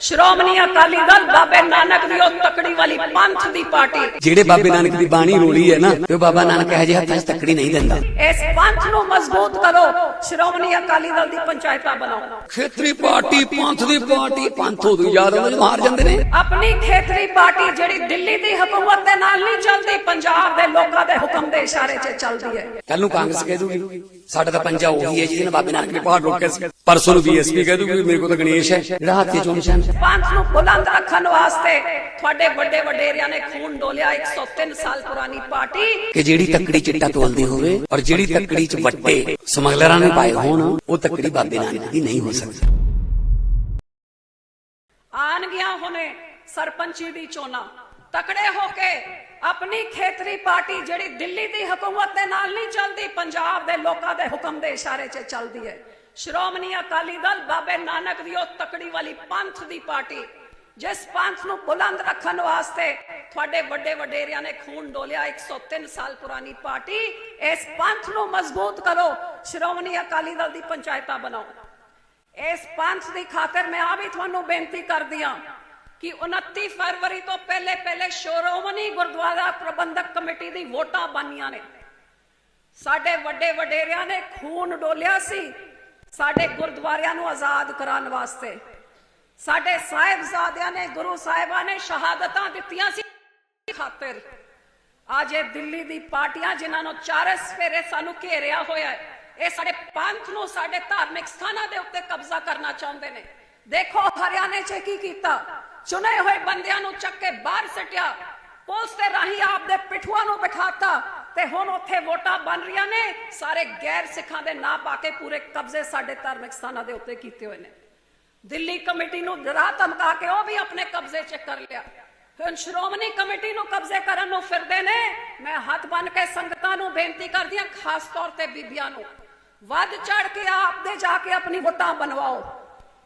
ਸ਼੍ਰੋਮਣੀ ਅਕਾਲੀ ਦਲ ਬਾਬੇ ਨਾਨਕ ਦੀ ਉਹ ਤਕੜੀ ਵਾਲੀ ਪੰਥ ਦੀ ਪਾਰਟੀ। ਜਿਹੜੇ ਬਾਬੇ ਨਾਨਕ ਦੀ ਬਾਣੀ ਰੋਲੀ ਹੈ ਨਾ ਤੇ ਬਾਬਾ ਨਾਨਕ ਇਹ ਜਿਹੇ ਹੱਥਾਂ 'ਚ ਤੱਕੜੀ ਨਹੀਂ ਦਿੰਦਾ। ਇਸ ਪੰਥ ਨੂੰ ਮਜ਼ਬੂਤ ਕਰੋ ਸ਼੍ਰੋਮਣੀ ਅਕਾਲੀ ਦਲ ਦੀ ਪੰਚਾਇਤਾਂ ਬਣਾਓ। ਖੇਤਰੀ ਪਾਰਟੀ ਪੰਥ ਦੀ ਪਾਰਟੀ ਪੰਥ ਉਦੋਂ ਯਾਦ ਆਉਂਦੇ ਜਦੋਂ ਹਾਰ ਜਾਂਦੇ ਨੇ। ਆਪਣੀ ਖੇਤਰੀ ਪਾਰਟੀ ਜਿਹੜੀ ਦਿੱਲੀ ਦੀ ਹਕੂਮਤ ਦੇ ਨਾਲ ਨਹੀਂ ਚੱਲਦੀ ਪੰਜਾਬ ਦੇ ਲੋਕਾਂ ਦੇ ਹੁਕਮ ਦੇ ਇਸ਼ਾਰੇ 'ਚ ਚੱਲਦੀ ਹੈ। ਕੱਲ ਨੂੰ ਕਾਂਗਰਸ ਕਹਿ ਦੂਗੀ ਸਾਡਾ ਤਾਂ ਪੰਜਾ ਉਹੀ ਹੈ ਜਿਹਦੇ ਨਾਲ ਬਾਬੇ ਨਾਨਕ ਨੇ ਪਹਾੜ ਰੋਕਿਆ ਸੀ। ਪਰਸੋਂ ਨੂੰ ਬੀਐਸਪੀ ਕਹਿ ਦੂਗੀ ਮੇਰੇ ਕੋਲ ਤਾਂ ਗਣੇਸ਼ ਹੈ। ਜਿਹੜਾ ਹੱਥ 'ਚ ਚੋਣ ਪੰਥ ਨੂੰ ਬੁਲੰਦ ਰੱਖਣ ਵਾਸਤੇ ਤੁਹਾਡੇ ਵੱਡੇ ਵਡੇਰਿਆਂ ਨੇ ਖੂਨ ਡੋਲਿਆ 103 ਸਾਲ ਪੁਰਾਣੀ ਪਾਰਟੀ। ਕਿ ਜਿਹੜੀ ਤੱਕੜੀ ਚਿੱਟਾ ਤੋਲਦੀ ਹੋਵੇ ਔਰ ਜਿਹੜੀ ਤੱਕੜੀ 'ਚ ਵੱਟੇ ਸਮਗਲਰਾਂ ਨੇ ਪਾਏ ਹੋਣ ਉਹ ਤੱਕੜੀ ਬਾਬੇ ਨਾਨਕ ਦੀ ਨਹੀਂ ਹੋ ਸਕਦੀ। ਆਣ ਗਿਆ ਹੁਣੇ ਸਰਪੰਚੀ ਦੀ ਚੋਣਾਂ। ਤਕੜੇ ਹੋ ਕੇ ਆਪਣੀ ਖੇਤਰੀ ਪਾਰਟੀ ਜਿਹੜੀ ਦਿੱਲੀ ਦੀ ਹਕੂਮਤ ਦੇ ਨਾਲ ਨਹੀਂ ਚੱਲਦੀ ਪੰਜਾਬ ਦੇ ਲੋਕਾਂ ਦੇ ਹੁਕਮ ਦੇ ਇਸ਼ਾਰੇ 'ਚ ਚੱਲਦੀ ਹੈ। ਸ਼੍ਰੋਮਣੀ ਅਕਾਲੀ ਦਲ ਬਾਬੇ ਨਾਨਕ ਦੀ ਉਹ ਤਕੜੀ ਵਾਲੀ ਪੰਥ ਦੀ ਪਾਰਟੀ, ਜਿਸ ਪੰਥ ਨੂੰ ਬੁਲੰਦ ਰੱਖਣ ਵਾਸਤੇ ਤੁਹਾਡੇ ਵੱਡੇ ਵਡੇਰਿਆਂ ਨੇ ਖੂਨ ਡੋਲਿਆ 103 ਸਾਲ ਪੁਰਾਣੀ ਪਾਰਟੀ, ਇਸ ਪੰਥ ਨੂੰ ਮਜ਼ਬੂਤ ਕਰੋ, ਸ਼੍ਰੋਮਣੀ ਅਕਾਲੀ ਦਲ ਦੀ ਪੰਚਾਇਤਾਂ ਬਣਾਓ। ਇਸ ਪੰਥ ਦੀ ਖਾਤਰ ਮੈਂ ਆ ਵੀ ਤੁਹਾਨੂੰ ਬੇਨਤੀ ਕਰਦੀ ਹਾਂ ਕਿ 29 ਫਰਵਰੀ ਤੋਂ ਪਹਿਲੇ ਪਹਿਲੇ ਸ਼੍ਰੋਮਣੀ ਗੁਰਦੁਆਰਾ ਪ੍ਰਬੰਧਕ ਕਮੇਟੀ ਦੀ ਵੋਟਾਂ ਬਣੀਆਂ ਨੇ। ਸਾਡੇ ਵੱਡੇ ਵਡੇਰਿਆਂ ਨੇ ਖੂਨ ਡੋਲਿਆ ਸੀ ਸਾਡੇ ਗੁਰਦੁਆਰਿਆਂ ਨੂੰ ਆਜ਼ਾਦ ਕਰਾਉਣ ਵਾਸਤੇ। ਸਾਡੇ ਸਾਹਿਬਜ਼ਾਦਿਆਂ ਨੇ, ਗੁਰੂ ਸਾਹਿਬਾਂ ਨੇ ਸ਼ਹਾਦਤਾਂ ਦਿੱਤੀਆਂ ਸੀ। ਖਾਤਰ ਅੱਜ ਇਹ ਦਿੱਲੀ ਦੀ ਪਾਰਟੀਆਂ ਜਿਨ੍ਹਾਂ ਨੂੰ ਚਾਰਸ ਫੇਰੇ ਸਾਨੂੰ ਘੇਰਿਆ ਹੋਇਆ ਹੈ, ਇਹ ਸਾਡੇ ਪੰਥ ਨੂੰ, ਸਾਡੇ ਧਾਰਮਿਕ ਸਥਾਨਾਂ ਦੇ ਉੱਤੇ ਕਬਜ਼ਾ ਕਰਨਾ ਚਾਹੁੰਦੇ ਨੇ। ਦੇਖੋ, ਹਰਿਆਣੇ 'ਚ ਕੀ ਕੀਤਾ? ਚੁਣੇ ਹੋਏ ਬੰਦਿਆਂ ਨੂੰ ਚੱਕ ਕੇ ਬਾਹਰ ਸਟਿਆ। ਪੁਲਿਸ ਦੇ ਰਾਹੀਂ ਆਪਦੇ ਪਿਠੂਆਂ ਨੂੰ ਬਿਠਾਤਾ। ਤੇ ਹੁਣ ਉੱਥੇ ਵੋਟਾਂ ਬਣ ਰਹੀਆਂ ਨੇ। ਸਾਰੇ ਗੈਰ ਸਿੱਖਾਂ ਦੇ ਨਾਂ ਪਾ ਕੇ ਪੂਰੇ ਕਬਜ਼ੇ ਸਾਡੇ ਧਾਰਮਿਕ ਸਥਾਨਾਂ ਦੇ ਉੱਤੇ ਕੀਤੇ ਹੋਏ ਨੇ। ਦਿੱਲੀ ਕਮੇਟੀ ਨੂੰ ਡਰਾ ਧਮਕਾ ਕੇ ਉਹ ਵੀ ਆਪਣੇ ਕਬਜ਼ੇ 'ਚ ਕਰ ਲਿਆ। ਹੁਣ ਸ਼੍ਰੋਮਣੀ ਕਮੇਟੀ ਨੂੰ ਕਬਜ਼ੇ ਕਰਨ ਨੂੰ ਫਿਰਦੇ ਨੇ। ਮੈਂ ਹੱਥ ਬੰਨ ਕੇ ਸੰਗਤਾਂ ਨੂੰ ਬੇਨਤੀ ਕਰਦੀ ਹਾਂ, ਖਾਸ ਤੌਰ ਤੇ ਬੀਬੀਆਂ ਨੂੰ, ਵੱਧ ਚੜ ਕੇ ਆਪ ਦੇ ਜਾ ਕੇ ਆਪਣੀ ਵੋਟਾਂ ਬਣਵਾਓ।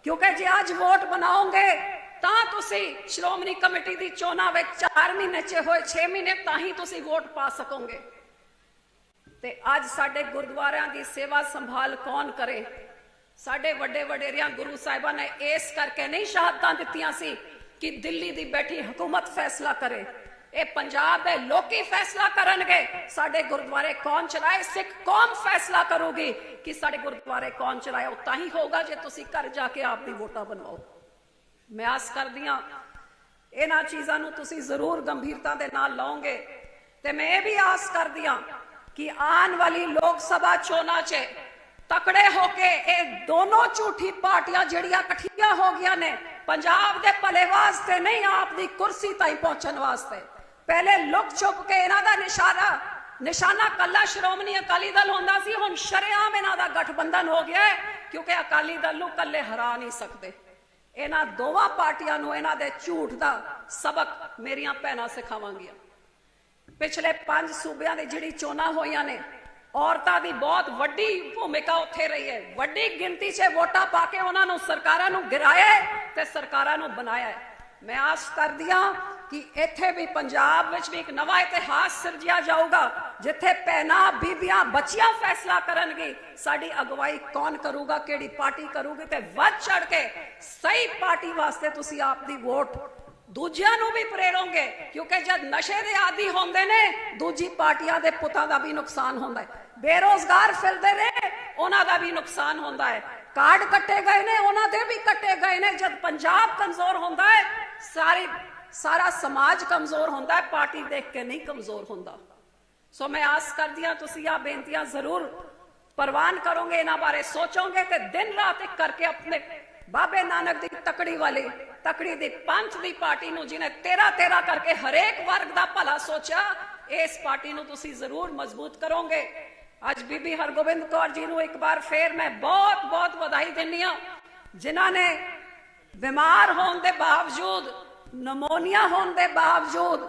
ਕਿਉਂਕਿ ਜੇ ਅੱਜ ਵੋਟ ਬਣਾਓਗੇ, ਤਾਂ ਤੁਸੀਂ ਸ਼੍ਰੋਮਣੀ ਕਮੇਟੀ ਦੀ ਚੋਣਾਂ ਵਿੱਚ 4 ਮਹੀਨੇ 'ਚ ਹੋਏ 6 ਮਹੀਨੇ ਤਾਂ ਹੀ ਤੁਸੀਂ ਵੋਟ ਪਾ ਸਕੋਗੇ। ਤੇ ਅੱਜ ਸਾਡੇ ਗੁਰਦੁਆਰਿਆਂ ਦੀ ਸੇਵਾ ਸੰਭਾਲ ਕੌਣ ਕਰੇ? ਸਾਡੇ ਵੱਡੇ ਵਡੇਰਿਆਂ, ਗੁਰੂ ਸਾਹਿਬਾਂ ਨੇ ਇਸ ਕਰਕੇ ਨਹੀਂ ਸ਼ਹਾਦਤਾਂ ਦਿੱਤੀਆਂ ਸੀ ਕਿ ਦਿੱਲੀ ਦੀ ਬੈਠੀ ਹਕੂਮਤ ਫੈਸਲਾ ਕਰੇ। ਇਹ ਪੰਜਾਬ ਦੇ ਲੋਕੀ ਫੈਸਲਾ ਕਰਨਗੇ। ਸਾਡੇ ਗੁਰਦੁਆਰੇ ਕੌਣ ਚਲਾਏ? ਸਿੱਖ ਕੌਮ ਫੈਸਲਾ ਕਰੂਗੀ ਕਿ ਸਾਡੇ ਗੁਰਦੁਆਰੇ ਕੌਣ ਚਲਾਏ ਉਹ ਤਾਂ ਹੀ ਹੋਊਗਾ ਜੇ ਤੁਸੀਂ ਘਰ ਜਾ ਕੇ ਆਪ ਦੀ ਵੋਟਾਂ ਬਣਵਾਓ। ਮੈਂ ਆਸ ਕਰਦੀ ਹਾਂ, ਇਹਨਾਂ ਚੀਜ਼ਾਂ ਨੂੰ ਤੁਸੀਂ ਜ਼ਰੂਰ ਗੰਭੀਰਤਾ ਦੇ ਨਾਲ ਲਓਗੇ ਤੇ ਮੈਂ ਇਹ ਵੀ ਆਸ ਕਰਦੀ ਹਾਂ ਕਿ ਆਉਣ ਵਾਲੀ ਲੋਕ ਸਭਾ ਚੋਣਾਂ 'ਚ ਤਕੜੇ ਹੋ ਕੇ ਇਹ ਦੋਨੋਂ ਝੂਠੀ ਪਾਰਟੀਆਂ ਜਿਹੜੀਆਂ ਇਕੱਠੀਆਂ ਹੋ ਗਈਆਂ ਨੇ ਪੰਜਾਬ ਦੇ ਭਲੇ ਵਾਸਤੇ ਨਹੀਂ ਆਪ ਦੀ ਕੁਰਸੀ ਤਾਈਂ ਪਹੁੰਚਣ ਵਾਸਤੇ ਪਹਿਲੇ ਲੁਕ ਛੁਪ ਕੇ ਇਹਨਾਂ ਦਾ ਨਿਸ਼ਾਨਾ ਨਿਸ਼ਾਨਾ ਕੱਲਾ ਸ਼੍ਰੋਮਣੀ ਅਕਾਲੀ ਦਲ ਹੁੰਦਾ ਸੀ ਹੁਣ ਸ਼ਰੇਆਮ ਇਹਨਾਂ ਦਾ ਗਠਬੰਧਨ ਹੋ ਗਿਆ ਹੈ ਕਿਉਂਕਿ ਅਕਾਲੀ ਦਲ ਨੂੰ ਕੱਲੇ ਹਰਾ ਨਹੀਂ ਸਕਦੇ ਇਹਨਾਂ ਦੋਵਾਂ ਪਾਰਟੀਆਂ ਨੂੰ ਇਹਨਾਂ ਦੇ ਝੂਠ ਦਾ ਸਬਕ ਮੇਰੀਆਂ ਭੈਣਾਂ ਸਿਖਾਵਾਂਗੀਆਂ ਪਿਛਲੇ ਪੰਜ ਸੂਬਿਆਂ ਦੇ ਜਿਹੜੀ ਚੋਣਾਂ ਹੋਈਆਂ ਨੇ, ਔਰਤਾਂ ਦੀ ਬਹੁਤ ਵੱਡੀ ਭੂਮਿਕਾ ਉੱਥੇ ਰਹੀ ਹੈ। ਵੱਡੀ ਗਿਣਤੀ 'ਚ ਵੋਟਾਂ ਪਾ ਕੇ ਉਹਨਾਂ ਨੂੰ ਸਰਕਾਰਾਂ ਨੂੰ ਗਿਰਾਇਆ ਤੇ ਸਰਕਾਰਾਂ ਨੂੰ ਬਣਾਇਆ ਮੈਂ ਆਸ ਕਰਦੀ ਹਾਂ ਕਿ ਇੱਥੇ ਵੀ ਪੰਜਾਬ ਵਿੱਚ ਵੀ ਇੱਕ ਨਵਾਂ ਇਤਿਹਾਸ ਸਿਰਜਿਆ ਜਾਊਗਾ, ਜਿੱਥੇ ਭੈਣਾਂ ਬੀਬੀਆਂ ਬੱਚੀਆਂ ਫੈਸਲਾ ਕਰਨਗੇ, ਸਾਡੀ ਅਗਵਾਈ ਕੌਣ ਕਰੂਗਾ, ਕਿਹੜੀ ਪਾਰਟੀ ਕਰੂਗੀ ਤੇ ਵੱਧ ਚੜ ਕੇ ਸਹੀ ਪਾਰਟੀ ਵਾਸਤੇ ਤੁਸੀਂ ਆਪ ਦੀ ਵੋਟ ਦੂਜਿਆਂ ਨੂੰ ਵੀ ਪ੍ਰੇਰੋਗੇ, ਕਿਉਂਕਿ ਜਦ ਨਸ਼ੇ ਦੇ ਆਦੀ ਹੁੰਦੇ ਨੇ, ਦੂਜੀ ਪਾਰਟੀਆਂ ਦੇ ਪੁੱਤਾਂ ਦਾ ਵੀ ਨੁਕਸਾਨ ਹੁੰਦਾ ਹੈ। ਬੇਰੋਜ਼ਗਾਰ ਫਿਰਦੇ ਨੇ, ਉਹਨਾਂ ਦਾ ਵੀ ਨੁਕਸਾਨ ਹੁੰਦਾ ਹੈ। ਕਾਰਡ ਕੱਟੇ ਗਏ ਨੇ, ਉਹਨਾਂ ਦੇ ਵੀ ਕੱਟੇ ਗਏ ਨੇ। ਜਦ ਪੰਜਾਬ ਕਮਜ਼ੋਰ ਹੁੰਦਾ ਹੈ, ਸਾਰੀ, ਸਾਰਾ ਸਮਾਜ ਕਮਜ਼ੋਰ ਹੁੰਦਾ ਹੈ, ਪਾਰਟੀ ਦੇਖ ਕੇ ਨਹੀਂ ਕਮਜ਼ੋਰ ਹੁੰਦਾ। ਸੋ ਮੈਂ ਆਸ ਕਰਦੀ ਹਾਂ, ਤੁਸੀਂ ਆ ਬੇਨਤੀਆਂ ਜ਼ਰੂਰ ਪ੍ਰਵਾਨ ਕਰੋਗੇ, ਇਹਨਾਂ ਬਾਰੇ ਸੋਚੋਗੇ ਤੇ ਦਿਨ ਰਾਤ ਇੱਕ ਕਰਕੇ ਆਪਣੇ ਬਾਬੇ ਨਾਨਕ ਦੀ ਤਕੜੀ ਵਾਲੀ, ਤਕੜੀ ਦੀ ਪੰਥ ਦੀ ਪਾਰਟੀ ਨੂੰ ਜਿਹਨੇ ਤੇਰਾ ਤੇਰਾ ਕਰਕੇ ਹਰੇਕ ਵਰਗ ਦਾ ਭਲਾ ਸੋਚਿਆ, ਇਸ ਪਾਰਟੀ ਨੂੰ ਤੁਸੀਂ ਜ਼ਰੂਰ ਮਜ਼ਬੂਤ ਕਰੋਗੇ। ਅੱਜ ਬੀਬੀ ਹਰਗੋਬਿੰਦ ਕੌਰ ਜੀ ਨੂੰ ਇੱਕ ਵਾਰ ਫੇਰ ਮੈਂ ਬਹੁਤ ਬਹੁਤ ਵਧਾਈ ਦਿੰਦੀ ਹਾਂ। ਜਿਨ੍ਹਾਂ ਨੇ ਬਿਮਾਰ ਹੋਣ ਦੇ ਬਾਵਜੂਦ, ਨਮੋਨੀਆ ਹੋਣ ਦੇ ਬਾਵਜੂਦ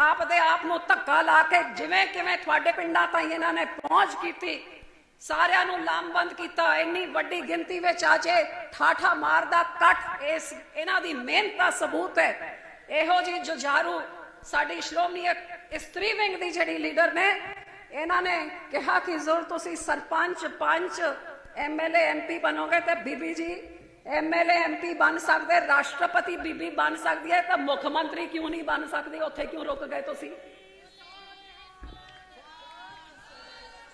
ਆਪ ਦੇ ਆਪ ਨੂੰ ਧੱਕਾ ਲਾ ਕੇ ਜਿਵੇਂ ਕਿਵੇਂ ਤੁਹਾਡੇ ਪਿੰਡਾਂ ਤਾਈਂ ਇਹਨਾਂ ਨੇ ਪਹੁੰਚ ਕੀਤੀ ਸਾਰਿਆਂ ਨੂੰ ਲਾਮਬੰਦ ਕੀਤਾ, ਇੰਨੀ ਵੱਡੀ ਗਿਣਤੀ ਵਿੱਚ ਆਜੇ ਠਾਠਾ ਮਾਰਦਾ ਕੱਟ ਇਸ ਇਹਨਾਂ ਦੀ ਮਿਹਨਤ ਦਾ ਸਬੂਤ ਹੈ। ਇਹੋ ਜੀ ਜੁਝਾਰੂ ਸਾਡੀ ਸ਼੍ਰੋਮਣੀ ਇਸਤਰੀ ਵਿੰਗ ਦੀ ਜਿਹੜੀ ਲੀਡਰ ਨੇ, ਇਹਨਾਂ ਨੇ ਕਿਹਾ ਕਿ ਜ਼ਰੂਰ ਤੁਸੀਂ ਸਰਪੰਚ, ਪੰਚ ਐਮਐਲਏ ਐਮਪੀ ਬਣੋਗੇ ਤੇ ਬੀਬੀ ਜੀ ਐਮਐਲਏ ਐਮਪੀ ਬਣ ਸਕਦੇ, ਰਾਸ਼ਟਰਪਤੀ ਬੀਬੀ ਬਣ ਸਕਦੀ ਹੈ, ਤਾਂ ਮੁੱਖ ਮੰਤਰੀ ਕਿਉਂ ਨਹੀਂ ਬਣ ਸਕਦੀ, ਉੱਥੇ ਕਿਉਂ ਰੁਕ ਗਏ ਤੁਸੀਂ?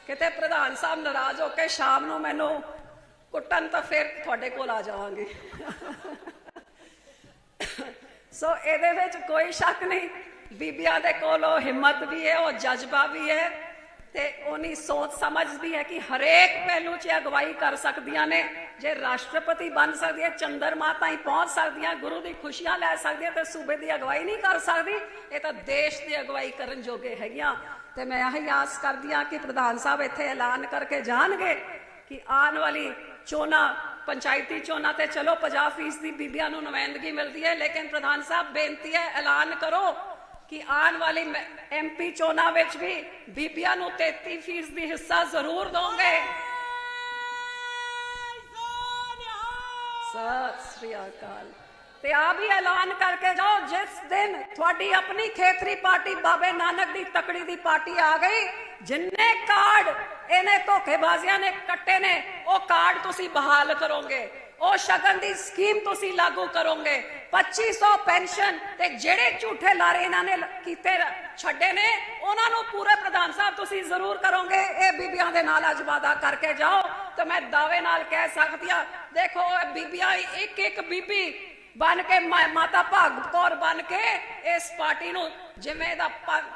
ਕਿਤੇ ਪ੍ਰਧਾਨ ਸਾਹਿਬ ਨਾਰਾਜ਼ ਹੋ ਕੇ ਸ਼ਾਮ ਨੂੰ ਮੈਨੂੰ ਕੁੱਟਣ ਤਾਂ ਫਿਰ ਤੁਹਾਡੇ ਕੋਲ ਆ ਜਾਵਾਂਗੇ। ਸੋ ਇਹਦੇ ਵਿੱਚ ਕੋਈ ਸ਼ੱਕ ਨਹੀਂ। ਬੀਬੀਆਂ ਦੇ ਕੋਲ ਉਹ ਹਿੰਮਤ ਵੀ ਹੈ, ਉਹ ਜਜ਼ਬਾ ਵੀ ਹੈ ਤੇ ਉਹਨੀ ਸੋਚ ਸਮਝ ਵੀ ਹੈ ਕਿ ਹਰੇਕ ਪਹਿਲੂ 'ਚ ਅਗਵਾਈ ਕਰ ਸਕਦੀਆਂ ਨੇ। ਜੇ ਰਾਸ਼ਟਰਪਤੀ ਬਣ ਸਕਦੀ ਹੈ ਚੰਦਰਮਾ ਤਾਈਂ ਪਹੁੰਚ ਸਕਦੀਆਂ, ਗੁਰੂ ਦੀ ਖੁਸ਼ੀਆਂ ਲੈ ਸਕਦੀਆਂ ਤੇ ਸੂਬੇ ਦੀ ਅਗਵਾਈ ਨਹੀਂ ਕਰ ਸਕਦੀ, ਇਹ ਤਾਂ ਦੇਸ਼ ਦੀ ਅਗਵਾਈ ਕਰਨ ਜੋਗੇ ਹੈਗੀਆਂ। ਤੇ ਮੈਂ ਇਹ ਆਸ ਕਰਦੀ ਹਾਂ ਕਿ ਪ੍ਰਧਾਨ ਸਾਹਿਬ ਇੱਥੇ ਐਲਾਨ ਕਰਕੇ ਜਾਣਗੇ ਕਿ ਆਉਣ ਵਾਲੀ ਚੋਣਾਂ ਪੰਚਾਇਤੀ ਚੋਣਾਂ ਤੇ ਚਲੋ 50% ਦੀ ਬੀਬੀਆਂ ਨੂੰ ਨੁਮਾਇੰਦਗੀ ਮਿਲਦੀ ਹੈ ਲੇਕਿਨ ਪ੍ਰਧਾਨ ਸਾਹਿਬ ਬੇਨਤੀ ਹੈ ਐਲਾਨ ਕਰੋ ਕਿ ਆਉਣ ਵਾਲੀ ਐਮਪੀ ਚੋਣਾਂ ਵਿੱਚ ਵੀ ਬੀਬੀਆਂ ਨੂੰ 33% ਦੀ ਹਿੱਸਾ ਜ਼ਰੂਰ ਦੋਗੇ। ਸਤਿ ਸ੍ਰੀ ਅਕਾਲ। ਤੇ ਆ ਵੀ ਐਲਾਨ ਕਰਕੇ ਜਾਓ, ਜਿਸ ਦਿਨ ਤੁਹਾਡੀ ਆਪਣੀ ਖੇਤਰੀ ਪਾਰਟੀ ਬਾਬੇ ਨਾਨਕ ਦੀ ਤਕੜੀ ਦੀ ਪਾਰਟੀ ਆ ਗਈ, ਜਿੰਨੇ ਕਾਰਡ ਇਹਨੇ ਧੋਖੇਬਾਜ਼ੀਆਂ ਨੇ ਕੱਟੇ ਨੇ, ਉਹ ਕਾਰਡ ਤੁਸੀਂ ਬਹਾਲ ਕਰੋਗੇ। ਉਹ ਸ਼ਗਨ ਦੀ ਸਕੀਮ ਤੁਸੀਂ ਲਾਗੂ ਕਰੋਗੇ। 2500 ਪੈਨਸ਼ਨ ਤੇ ਜਿਹੜੇ ਝੂਠੇ ਲਾਰੇ ਇਹਨਾਂ ਨੇ ਕੀਤੇ ਛੱਡੇ ਨੇ, ਉਹਨਾਂ ਨੂੰ ਪੂਰੇ ਪ੍ਰਧਾਨ ਸਾਹਿਬ ਤੁਸੀਂ ਜ਼ਰੂਰ ਕਰੋਗੇ। ਇਹ ਬੀਬੀਆਂ ਦੇ ਨਾਲ ਅੱਜ ਵਾਦਾ ਕਰਕੇ ਜਾਓ ਤੇ ਮੈਂ ਦਾਅਵੇ ਨਾਲ ਕਹਿ ਸਕਦੀ ਆ ਦੇਖੋ ਇਹ ਬੀਬੀਆਂ ਇੱਕ ਇੱਕ ਬੀਬੀ ਬਣ ਕੇ ਮਾਤਾ ਭਾਗਤ ਕੌਰ ਬਣ ਕੇ ਇਸ ਪਾਰਟੀ ਨੂੰ ਜਿਵੇਂ ਦਾ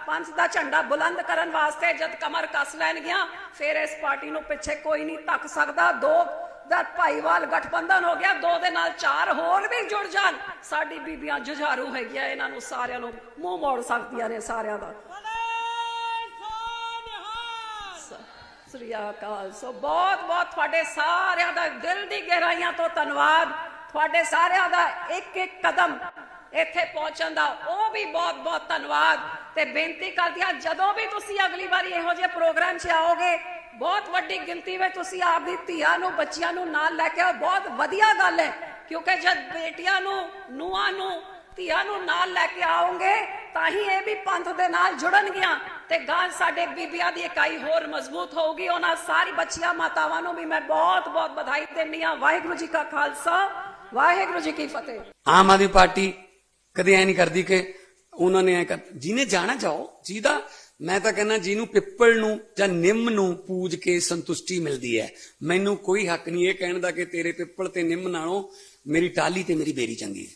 ਪੰਥ ਦਾ ਝੰਡਾ ਬੁਲੰਦ ਕਰਨ ਵਾਸਤੇ ਜਦ ਕਮਰ ਕੱਸ ਲੈਣਗੀਆਂ, ਫਿਰ ਇਸ ਪਾਰਟੀ ਨੂੰ ਪਿੱਛੇ ਕੋਈ ਨਹੀਂ ਤੱਕ ਸਕਦਾ। ਦੋ ਦਾ ਭਾਈਵਾਲ ਗਠਬੰਧਨ ਹੋ ਗਿਆ, ਦੋ ਦੇ ਨਾਲ ਚਾਰ ਹੋਰ ਵੀ ਜੁੜ ਜਾਣ। ਸਾਡੀ ਬੀਬੀਆਂ ਜੁਝਾਰੂ ਹੈਗੀਆਂ, ਇਹਨਾਂ ਨੂੰ ਸਾਰਿਆਂ ਨੂੰ ਮੂੰਹ ਮੋੜ ਸਕਦੀਆਂ ਨੇ ਸਾਰਿਆਂ ਦਾ। ਸ੍ਰੀ ਅਕਾਲ। ਸੋ ਬਹੁਤ ਬਹੁਤ ਤੁਹਾਡੇ ਸਾਰਿਆਂ ਦਾ ਦਿਲ ਦੀ ਗਹਿਰਾਈਆਂ ਤੋਂ ਧੰਨਵਾਦ। ਤੁਹਾਡੇ ਸਾਰਿਆਂ ਦਾ ਇੱਕ ਇੱਕ ਕਦਮ ਇੱਥੇ ਪਹੁੰਚਣ ਦਾ ਉਹ ਵੀ ਬਹੁਤ ਬਹੁਤ ਧੰਨਵਾਦ ਤੇ ਬੇਨਤੀ ਕਰਦੀ ਹਾਂ, ਜਦੋਂ ਵੀ ਤੁਸੀਂ ਅਗਲੀ ਵਾਰੀ ਇਹੋ ਜਿਹੇ ਪ੍ਰੋਗਰਾਮ 'ਚ ਆਓਗੇ, ਬਹੁਤ ਵੱਡੀ ਗਿਣਤੀ ਵਿੱਚ ਤੁਸੀਂ ਆਪਦੀ ਧੀਆਂ ਨੂੰ, ਬੱਚਿਆਂ ਨੂੰ ਨਾਲ ਲੈ ਕੇ ਆਓ। ਬਹੁਤ ਵਧੀਆ ਗੱਲ ਹੈ, ਕਿਉਂਕਿ ਜਦ ਬੇਟੀਆਂ ਨੂੰ, ਨੂੰਹਾਂ ਨੂੰ, ਧੀਆਂ ਨੂੰ ਨਾਲ ਲੈ ਕੇ ਆਓਗੇ, ਤਾਂ ਹੀ ਇਹ ਵੀ ਪੰਥ ਦੇ ਨਾਲ ਜੁੜਨਗੀਆਂ ਤੇ ਗਾਂ ਸਾਡੇ ਬੀਬੀਆਂ ਦੀ ਇਕਾਈ ਹੋਰ ਮਜ਼ਬੂਤ ਹੋਊਗੀ। ਉਹਨਾਂ ਸਾਰੀ ਬੱਚੀਆਂ, ਮਾਤਾਵਾਂ ਨੂੰ ਵੀ ਮੈਂ ਬਹੁਤ ਬਹੁਤ ਵਧਾਈ ਦਿੰਦੀ ਹਾਂ। ਵਾਹਿਗੁਰੂ ਜੀ ਕਾ ਖਾਲਸਾ। ਵਾਹਿਗੁਰੂ ਜੀ ਕੀ ਫਤਿਹ। ਆਮ ਆਦਮੀ ਪਾਰਟੀ ਕਦੇ ਐ ਨਹੀਂ ਕਰਦੀ ਕਿ ਉਹਨਾਂ ਨੇ ਐ ਕਰ ਜਿਹਨੇ ਜਾਣਾ ਜਾਓ, ਜਿਹਦਾ ਮੈਂ ਤਾਂ ਕਹਿੰਦਾ ਜਿਹਨੂੰ ਪਿੱਪਲ ਨੂੰ ਜਾਂ ਨਿੰਮ ਨੂੰ ਪੂਜ ਕੇ ਸੰਤੁਸ਼ਟੀ ਮਿਲਦੀ ਹੈ। ਮੈਨੂੰ ਕੋਈ ਹੱਕ ਨਹੀਂ ਇਹ ਕਹਿਣ ਦਾ ਕਿ ਤੇਰੇ ਪਿੱਪਲ ਤੇ ਨਿੰਮ ਨਾਲੋਂ ਮੇਰੀ ਟਾਲੀ ਤੇ ਮੇਰੀ ਬੇਰੀ ਚੰਗੀ ਹੈ।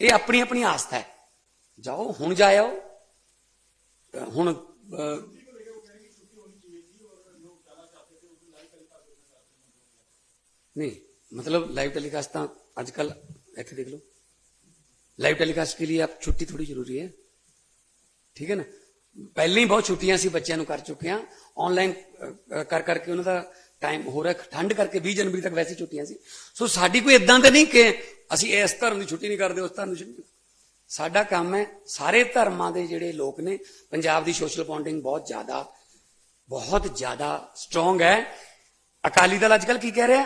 ਇਹ ਆਪਣੀ ਆਪਣੀ ਆਸਥਾ ਹੈ। ਜਾਓ, ਹੁਣ ਜਾਇਓ ਹੁਣ ਨਹੀਂ। मतलब लाइव टेलीकास्ट ਤਾਂ आजकल ऐसे देख लो लाइव टेलीकास्ट के लिए आप छुट्टी थोड़ी जरूरी है ਠੀਕ ਹੈ ਨਾ ਪਹਿਲਾਂ ਹੀ ਬਹੁਤ ਛੁੱਟੀਆਂ ਸੀ ਬੱਚਿਆਂ ਨੂੰ ਕਰ ਚੁੱਕੇ ਆ ਆਨਲਾਈਨ ਕਰ ਕਰਕੇ ਉਹਨਾਂ ਦਾ ਟਾਈਮ ਹੋ ਰਿਹਾ ਠੰਡ ਕਰਕੇ 20 ਜਨਵਰੀ ਤੱਕ ਵੈਸੇ ਛੁੱਟੀਆਂ ਸੀ ਸੋ ਸਾਡੀ ਕੋਈ ਇਦਾਂ ਤੇ ਨਹੀਂ ਕਿ ਅਸੀਂ ਇਸ ਧਰਮ ਦੀ ਛੁੱਟੀ ਨਹੀਂ ਕਰਦੇ ਉਸ ਧਰਮ ਦੀ ਛੁੱਟੀ ਨਹੀਂ। ਸਾਡਾ ਕੰਮ ਹੈ ਸਾਰੇ ਧਰਮਾਂ ਦੇ ਜਿਹੜੇ ਲੋਕ ਨੇ ਪੰਜਾਬ ਦੀ ਸੋਸ਼ਲ ਬੌਂਡਿੰਗ ਬਹੁਤ ਜ਼ਿਆਦਾ ਬਹੁਤ ਜ਼ਿਆਦਾ ਸਟਰੋਂਗ ਹੈ ਅਕਾਲੀ ਦਲ ਅੱਜਕੱਲ ਕੀ ਕਹਿ ਰਿਹਾ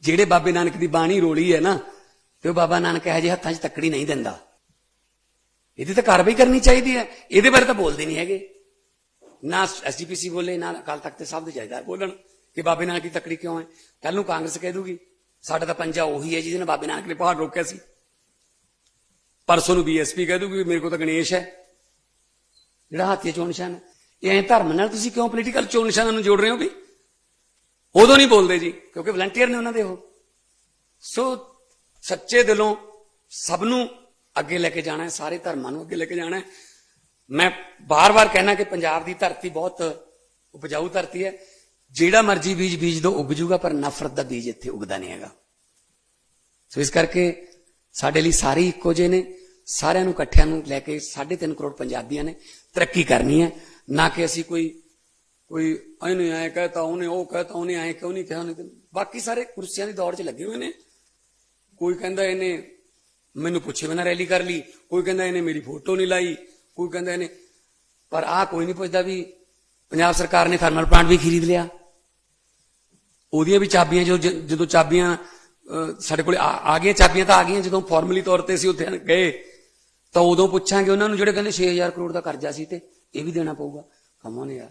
ਜਿਹੜੇ ਬਾਬੇ ਨਾਨਕ ਦੀ ਬਾਣੀ ਰੋਲੀ ਹੈ ਨਾ, ਤੇ ਉਹ ਬਾਬਾ ਨਾਨਕ ਇਹ ਜਿਹੇ ਹੱਥਾਂ 'ਚ ਤੱਕੜੀ ਨਹੀਂ ਦਿੰਦਾ। ਇਹਦੀ ਤਾਂ ਕਾਰਵਾਈ ਕਰਨੀ ਚਾਹੀਦੀ ਹੈ। ਇਹਦੇ ਬਾਰੇ ਤਾਂ ਬੋਲਦੇ ਨਹੀਂ ਹੈਗੇ। ਨਾ ਐਸਜੀਪੀਸੀ ਬੋਲੇ, ਨਾ ਅਕਾਲ ਤਖਤ ਸਾਹਿਬ ਦੇ ਜਾਇਦਾਰ ਬੋਲਣ ਕਿ ਬਾਬੇ ਨਾਨਕ ਦੀ ਤੱਕੜੀ ਕਿਉਂ ਹੈ। ਕੱਲ ਨੂੰ ਕਾਂਗਰਸ ਕਹਿ ਦੂਗੀ, ਸਾਡਾ ਤਾਂ ਪੰਜਾ ਉਹੀ ਹੈ ਜਿਹਦੇ ਨੇ ਬਾਬੇ ਨਾਨਕ ਨੇ ਪਹਾੜ ਰੋਕਿਆ ਸੀ। ਪਰਸੋਂ ਨੂੰ ਬੀਐਸਪੀ ਕਹਿ ਦੂਗੀ ਵੀ ਮੇਰੇ ਕੋਲ ਤਾਂ ਗਣੇਸ਼ ਹੈ। ਜਿਹੜਾ ਹਾਥੀ ਚੋਣ ਨਿਸ਼ਾਨ। ਹੈ ਇਹ ਐਂ ਧਰਮ ਨਾਲ ਤੁਸੀਂ ਕਿਉਂ ਪੋਲੀਟੀਕਲ ਚੋਣ ਨਿਸ਼ਾਨਾਂ ਨੂੰ ਜੋੜ ਰਹੇ ਹੋ ਵੀ? ਉਦੋਂ ਨਹੀਂ ਬੋਲਦੇ ਜੀ, ਕਿਉਂਕਿ ਵਲੰਟੀਅਰ ਨੇ ਉਹਨਾਂ ਦੇ ਉਹ। ਸੋ ਸੱਚੇ ਦਿਲੋਂ ਸਭ ਨੂੰ ਅੱਗੇ ਲੈ ਕੇ ਜਾਣਾ ਹੈ, ਸਾਰੇ ਧਰਮਾਂ ਨੂੰ ਅੱਗੇ ਲੈ ਕੇ ਜਾਣਾ ਹੈ। ਮੈਂ ਬਾਰ-ਬਾਰ ਕਹਿਣਾ ਕਿ ਪੰਜਾਬ ਦੀ ਧਰਤੀ ਬਹੁਤ ਉਪਜਾਊ ਧਰਤੀ ਹੈ। ਜਿਹੜਾ ਮਰਜ਼ੀ ਬੀਜ ਬੀਜ ਦੋ ਉੱਗ ਜੂਗਾ ਪਰ ਨਫ਼ਰਤ ਦਾ ਬੀਜ ਇੱਥੇ ਉੱਗਦਾ ਨਹੀਂ ਹੈਗਾ। ਸੋ ਇਸ ਕਰਕੇ ਸਾਡੇ ਲਈ ਸਾਰੇ ਇੱਕੋ ਜਿਹੇ ਨੇ। ਸਾਰਿਆਂ ਨੂੰ ਇਕੱਠਿਆਂ ਨੂੰ ਲੈ ਕੇ 3.5 ਕਰੋੜ ਪੰਜਾਬੀਆਂ ਨੇ ਤਰੱਕੀ ਕਰਨੀ ਹੈ। ਨਾ ਕਿ ਅਸੀਂ ਕੋਈ ਕੋਈ ਇਹਨੇ ਐ ਕਹਤਾ, ਉਹਨੇ ਉਹ ਕਹਤਾ, ਉਹਨੇ ਐ ਕਿਉਂ ਨਹੀਂ ਕਿਹਾ? ਉਹਨੇ ਬਾਕੀ ਸਾਰੇ ਕੁਰਸੀਆਂ ਦੀ ਦੌੜ 'ਚ ਲੱਗੇ ਹੋਏ ਨੇ। ਕੋਈ ਕਹਿੰਦਾ ਇਹਨੇ ਮੈਨੂੰ ਪੁੱਛੇ ਬਿਨਾਂ ਰੈਲੀ ਕਰ ਲਈ, ਕੋਈ ਕਹਿੰਦਾ ਇਹਨੇ ਮੇਰੀ ਫੋਟੋ ਨਹੀਂ ਲਾਈ, ਕੋਈ ਕਹਿੰਦਾ ਇਹਨੇ, ਪਰ ਆ ਕੋਈ ਨਹੀਂ ਪੁੱਛਦਾ ਵੀ ਪੰਜਾਬ ਸਰਕਾਰ ਨੇ ਥਰਮਲ ਪਲਾਂਟ ਵੀ ਖਰੀਦ ਲਿਆ। ਉਹਦੀਆਂ ਵੀ ਚਾਬੀਆਂ ਜਦੋਂ ਜਦੋਂ ਚਾਬੀਆਂ ਸਾਡੇ ਕੋਲ ਆ ਗਈਆਂ, ਚਾਬੀਆਂ ਤਾਂ ਆ ਗਈਆਂ, ਜਦੋਂ ਫਾਰਮਲੀ ਤੌਰ ਤੇ ਅਸੀਂ ਉੱਥੇ ਗਏ, ਤਾਂ ਉਦੋਂ ਪੁੱਛਾਂਗੇ ਉਹਨਾਂ ਨੂੰ, ਜਿਹੜੇ ਕਹਿੰਦੇ 6000 ਕਰੋੜ ਦਾ ਕਰਜ਼ਾ ਸੀ ਤੇ, ਇਹ ਵੀ ਦੇਣਾ ਪਊਗਾ। ਕਮੋਨ ਯਾਰ।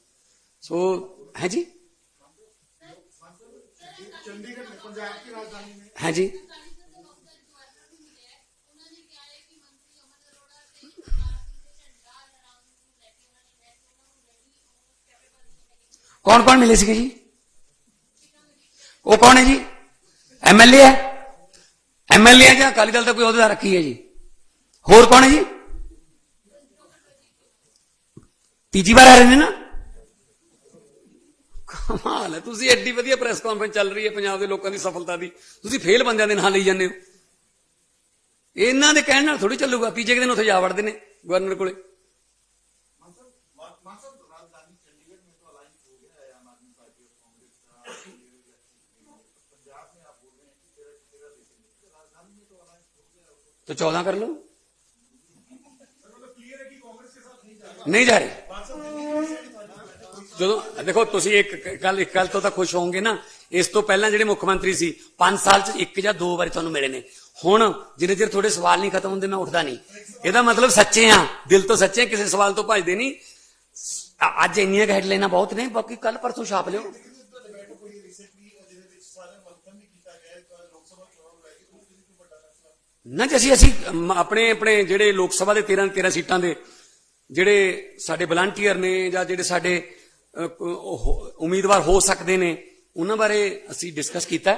सो so, है जी? है जी? कौन कौन मिले सीखे जी? वो कौन है जी? एमएलए है? एमएलए है क्या? अकाली दल का कोई अहदेदार रखी है जी। होर कौन है जी? तीजी बार आ रहे हैं ना? ਕਮਾਲ ਹੈ ਤੁਸੀਂ ਐਡੀ ਵਧੀਆ ਪ੍ਰੈਸ ਕਾਨਫਰੰਸ ਚੱਲ ਰਹੀ ਹੈ ਪੰਜਾਬ ਦੇ ਲੋਕਾਂ ਦੀ ਸਫਲਤਾ ਦੀ ਤੁਸੀਂ ਫੇਲ ਬੰਦਿਆਂ ਦੇ ਨਾਂ ਲਈ ਜਾਂਦੇ ਹੋ ਇਹਨਾਂ ਦੇ ਕਹਿਣ ਨਾਲ ਥੋੜੀ ਚੱਲੂਗਾ ਤੀਜੇ ਕੁ ਦਿਨ ਉੱਥੇ ਜਾ ਵੜਦੇ ਨੇ ਗਵਰਨਰ ਕੋਲੇ मानसर राजधानी चंडीगढ़ में तो अलायंस हो गया है आम आदमी पार्टी और कांग्रेस का पंजाब में आप बोल रहे हैं कि तेरह तेरह देखेंगे राजधानी में तो अलायंस हो गया तो चौदह कर लो मतलब क्लियर है कि कांग्रेस के साथ नहीं जा ਨਹੀਂ ਜਾ ਰਹੇ ਜਦੋਂ, ਦੇਖੋ ਤੁਸੀਂ ਇੱਕ ਕੱਲ ਇੱਕ ਕੱਲ ਤੋਂ ਤਾਂ ਖੁਸ਼ ਹੋਵੋਗੇ ਨਾ, ਇਸ ਤੋਂ ਪਹਿਲਾਂ ਜਿਹੜੇ ਮੁੱਖ ਮੰਤਰੀ ਸੀ 5 ਸਾਲ 'ਚ ਇੱਕ ਜਾਂ ਦੋ ਵਾਰੀ ਤੁਹਾਨੂੰ ਮਿਲੇ ਨੇ। ਹੁਣ ਜਿੰਨੇ ਚਿਰ ਤੁਹਾਡੇ ਸਵਾਲ ਨਹੀਂ ਖਤਮ ਹੁੰਦੇ, ਮੈਂ ਉੱਠਦਾ ਨਹੀਂ। ਇਹਦਾ ਮਤਲਬ ਸੱਚੇ ਆ, ਦਿਲ ਤੋਂ ਸੱਚੇ ਕਿਸੇ ਸਵਾਲ ਤੋਂ ਭੱਜਦੇ ਨਹੀਂ। ਅੱਜ ਇੰਨੀਆਂ ਹੈਡਲਾਈਨਾਂ ਬਹੁਤ ਨੇ, ਬਾਕੀ ਕੱਲ ਪਰਸੋਂ ਛਾਪ ਲਿਓ। ਨਾ ਜੀ, ਅਸੀਂ ਅਸੀਂ ਆਪਣੇ ਆਪਣੇ ਜਿਹੜੇ ਲੋਕ ਸਭਾ ਦੇ 13 13 ਸੀਟਾਂ ਦੇ, ਜਿਹੜੇ ਸਾਡੇ ਵਲੰਟੀਅਰ ਨੇ ਜਾਂ ਜਿਹੜੇ ਸਾਡੇ ਉਮੀਦਵਾਰ ਹੋ ਸਕਦੇ ਨੇ। ਉਹਨਾਂ ਬਾਰੇ ਅਸੀਂ ਡਿਸਕਸ ਕੀਤਾ।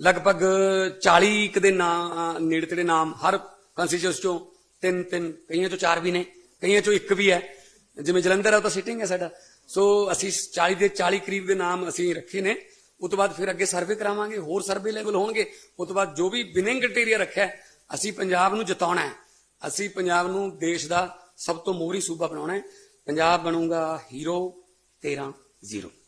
ਲਗਭਗ 40 ਕੁ ਦੇ ਨਾਂ ਨੇੜੇ ਤੇੜੇ ਨਾਮ ਹਰ ਕੰਸਟੀਚੁਐਂਸ ਚੋਂ ਤਿੰਨ ਤਿੰਨ, ਕਈਆਂ ਚੋਂ ਚਾਰ ਵੀ ਨੇ, ਕਈਆਂ ਚੋਂ ਇੱਕ ਵੀ ਹੈ। ਜਿਵੇਂ ਜਲੰਧਰ ਹੈ ਉਹ ਤਾਂ ਸਿਟਿੰਗ ਹੈ ਸਾਡਾ। ਸੋ ਅਸੀਂ 40 ਦੇ 40 ਕਰੀਬ ਦੇ ਨਾਮ ਅਸੀਂ ਰੱਖੇ ਨੇ। ਉਸ ਤੋਂ ਬਾਅਦ ਫਿਰ ਅੱਗੇ ਸਰਵੇ ਕਰਾਵਾਂਗੇ, ਹੋਰ ਸਰਵੇ ਲੈਵਲ ਹੋਣਗੇ। ਉਸ ਤੋਂ ਬਾਅਦ ਜੋ ਵੀ ਵਿਨਿੰਗ ਕ੍ਰਾਈਟੇਰੀਆ ਰੱਖਿਆ ਅਸੀਂ ਪੰਜਾਬ ਨੂੰ ਜਿਤਾਉਣਾ ਹੈ। ਅਸੀਂ ਪੰਜਾਬ ਨੂੰ ਦੇਸ਼ ਦਾ ਸਭ ਤੋਂ ਮੋਹਰੀ ਸੂਬਾ ਬਣਾਉਣਾ ਹੈ। ਪੰਜਾਬ ਬਣੂਗਾ ਹੀਰੋ 13 ਜ਼ੀਰੋ